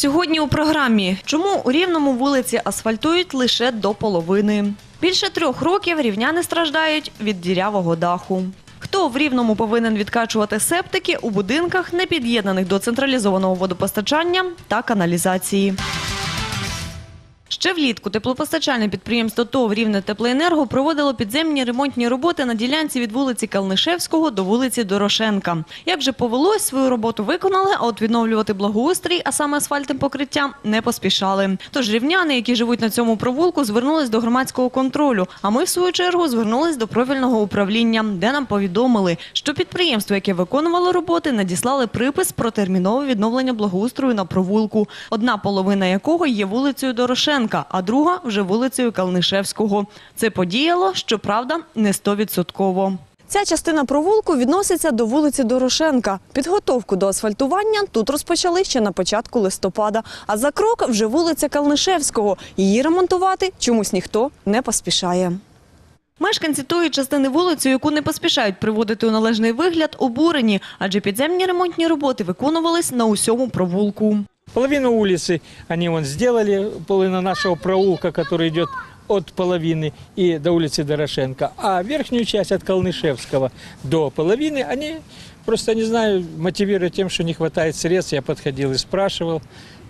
Сьогодні у програмі чому у рівному вулиці асфальтують лише до половини. Більше трьох років рівняни страждають від дірявого даху. Хто в рівному повинен відкачувати септики у будинках, не під'єднаних до централізованого водопостачання та каналізації? Ще влітку теплопостачальне підприємство ТОВ «Рівне Теплоенерго» проводило підземні ремонтні роботи на ділянці від вулиці Калнишевського до вулиці Дорошенка. Як же повелось, свою роботу виконали, а от відновлювати благоустрій, а саме асфальтним покриттям, не поспішали. Тож рівняни, які живуть на цьому провулку, звернулись до громадського контролю. А ми, в свою чергу, звернулись до профільного управління, де нам повідомили, що підприємство, яке виконувало роботи, надіслали припис про термінове відновлення благоустрою на провулку, одна половина якого є вулицею Дорошенка, а друга вже вулицею Калнишевського. Це подіяло, щоправда, не стовідсотково. Ця частина провулку відноситься до вулиці Дорошенка. Підготовку до асфальтування тут розпочали ще на початку листопада. А за крок вже вулиця Калнишевського. Її ремонтувати чомусь ніхто не поспішає. Мешканці тої частини вулиці, яку не поспішають приводити у належний вигляд, обурені, адже підземні ремонтні роботи виконувались на усьому провулку. Половину улицы они вон сделали, половина нашего проулка, который идет от половины и до улицы Дорошенко, а верхнюю часть от Колнышевского до половины они просто, не знаю, мотивируют тем, что не хватает средств. Я подходил и спрашивал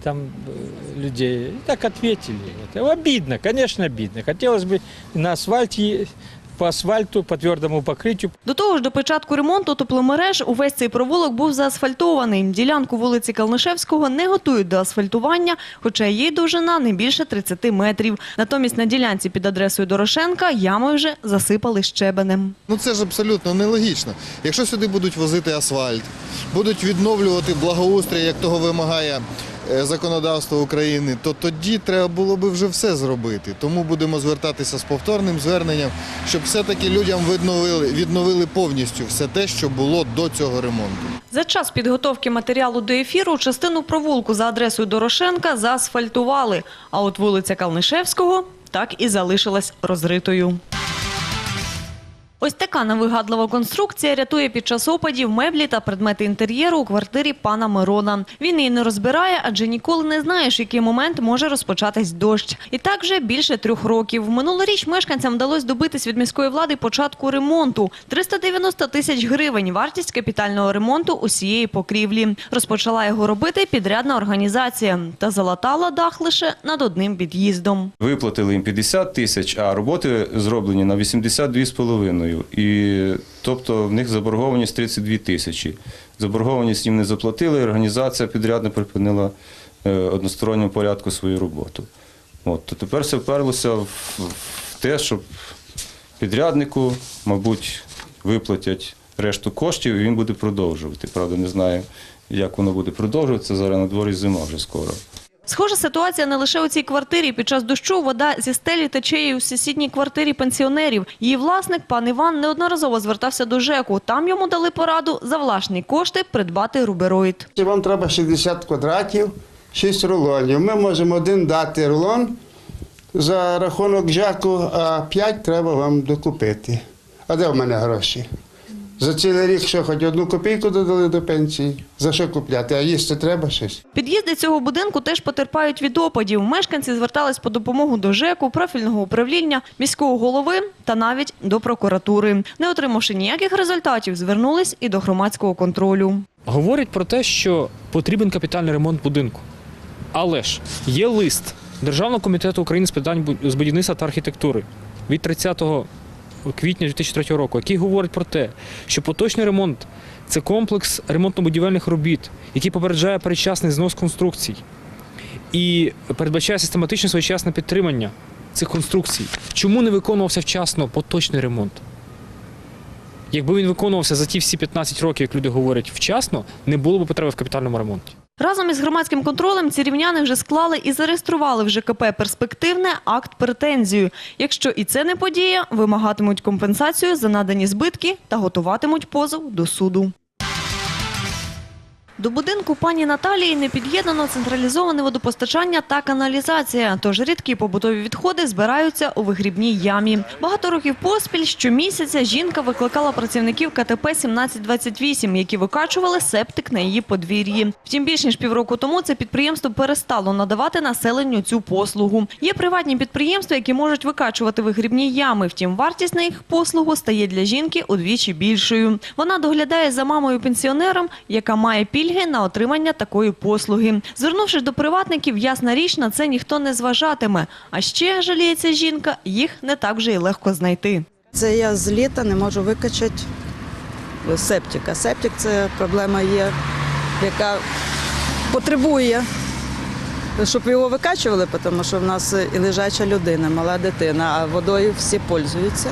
там э, людей. И так ответили. Это обидно, конечно, обидно. Хотелось бы на асфальте, по асфальту, по твердому покрытию До того ж, до початку ремонту тепломереж увесь цей провулок був заасфальтований. Ділянку вулиці Калнишевського не готують до асфальтування, хоча її довжина не більше 30 метрів. Натомість на ділянці під адресою Дорошенка ями вже засипали щебенем. Ну це ж абсолютно нелогічно. Якщо сюди будуть возити асфальт, будуть відновлювати благоустрій, як того вимагає е, законодавство України, то тоді треба було би вже все зробити. Тому будемо звертатися з повторним зверненням, щоб все-таки людям відновили, відновили повністю все те, що було до цього ремонту. За час підготовки матеріалу до ефіру частину провулку за адресою Дорошенка заасфальтували, а от вулиця Калнишевського так і залишилась розритою. Ось така невигадлива конструкція рятує під час опадів меблі та предмети інтер'єру у квартирі пана Мирона. Він її не розбирає, адже ніколи не знаєш, який момент може розпочатись дощ. І так вже більше трьох років. Минулоріч мешканцям вдалося добитись від міської влади початку ремонту. 390 тисяч гривень – вартість капітального ремонту усієї покрівлі. Розпочала його робити підрядна організація та залатала дах лише над одним під'їздом. Виплатили їм 50 тисяч, а роботи зроблені на 82,5. І тобто в них заборгованість 32 тисячі. Заборгованість їм не заплатили, організація підрядна припинила е, односторонньому порядку свою роботу. От, то тепер все вперлося в, в те, щоб підряднику, мабуть, виплатять решту коштів, і він буде продовжувати. Правда, не знаю, як воно буде продовжуватися. Зараз на дворі зима вже скоро. Схожа ситуація не лише у цій квартирі. Під час дощу вода зі стелі тече і у сусідній квартирі пенсіонерів. Її власник, пан Іван, неодноразово звертався до ЖЕКу. Там йому дали пораду за власні кошти придбати рубероїд. Вам треба 60 квадратів, 6 рулонів. Ми можемо один дати рулон за рахунок ЖЕКу, а 5 треба вам докупити. А де в мене гроші? За цілий рік що, хоч одну копійку додали до пенсії? За що купляти? А їсти треба щось? Під'їзди цього будинку теж потерпають від опадів. Мешканці звертались по допомогу до ЖЕКу, профільного управління, міського голови та навіть до прокуратури. Не отримавши ніяких результатів, звернулись і до громадського контролю. говорять про те, що потрібен капітальний ремонт будинку. Але ж є лист Державного комітету України з питань бу- з будівництва та архітектури від 30 квітня 2003 року, який говорить про те, що поточний ремонт це комплекс ремонтно-будівельних робіт, який попереджає передчасний знос конструкцій і передбачає систематичне своєчасне підтримання цих конструкцій. Чому не виконувався вчасно поточний ремонт? Якби він виконувався за ті всі 15 років, як люди говорять, вчасно, не було б потреби в капітальному ремонті. Разом із громадським контролем ці рівняни вже склали і зареєстрували в ЖКП «Перспективне» акт претензію. Якщо і це не подія, вимагатимуть компенсацію за надані збитки та готуватимуть позов до суду. До будинку пані Наталії не під'єднано централізоване водопостачання та каналізація, тож рідкі побутові відходи збираються у вигрібній ямі. Багато років поспіль щомісяця жінка викликала працівників КТП 1728, які викачували септик на її подвір'ї. Втім, більш ніж півроку тому це підприємство перестало надавати населенню цю послугу. Є приватні підприємства, які можуть викачувати вигрібні ями. Втім, вартість на їх послугу стає для жінки удвічі більшою. Вона доглядає за мамою-пенсіонером, яка має пільги на отримання такої послуги. Звернувшись до приватників, ясна річ, на це ніхто не зважатиме. А ще жаліється жінка, їх не так вже й легко знайти. Це я з літа не можу викачати септика. Септик це проблема є, яка потребує, щоб його викачували, тому що в нас і лежача людина, мала дитина, а водою всі пользуються.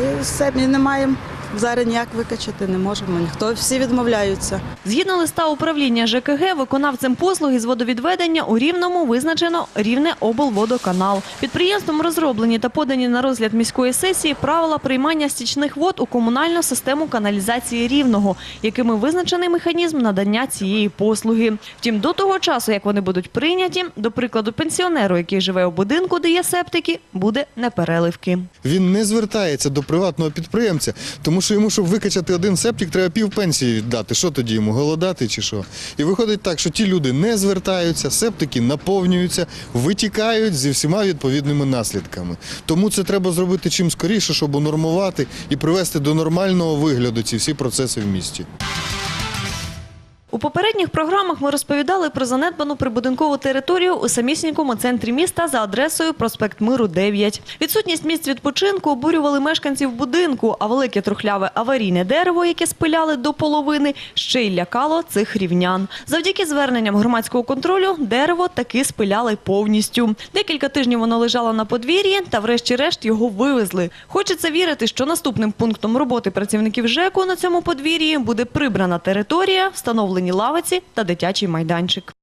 І сепні не маємо. Зараз ніяк викачати не можемо. Ніхто всі відмовляються. Згідно листа управління ЖКГ, виконавцем послуги з водовідведення у Рівному визначено Рівне облводоканал. Підприємством розроблені та подані на розгляд міської сесії правила приймання стічних вод у комунальну систему каналізації Рівного, якими визначений механізм надання цієї послуги. Втім, до того часу, як вони будуть прийняті, до прикладу, пенсіонеру, який живе у будинку, де є септики, буде непереливки. Він не звертається до приватного підприємця, тому що йому, щоб викачати один септик, треба пів пенсії віддати. Що тоді йому голодати чи що? І виходить так, що ті люди не звертаються, септики наповнюються, витікають зі всіма відповідними наслідками. Тому це треба зробити чим скоріше, щоб унормувати і привести до нормального вигляду ці всі процеси в місті. У попередніх програмах ми розповідали про занедбану прибудинкову територію у самісінькому центрі міста за адресою проспект Миру 9. Відсутність місць відпочинку обурювали мешканців будинку, а велике трухляве аварійне дерево, яке спиляли до половини, ще й лякало цих рівнян. Завдяки зверненням громадського контролю дерево таки спиляли повністю. Декілька тижнів воно лежало на подвір'ї, та врешті-решт його вивезли. Хочеться вірити, що наступним пунктом роботи працівників ЖЕКу на цьому подвір'ї буде прибрана територія, встановлені лавиці та дитячий майданчик.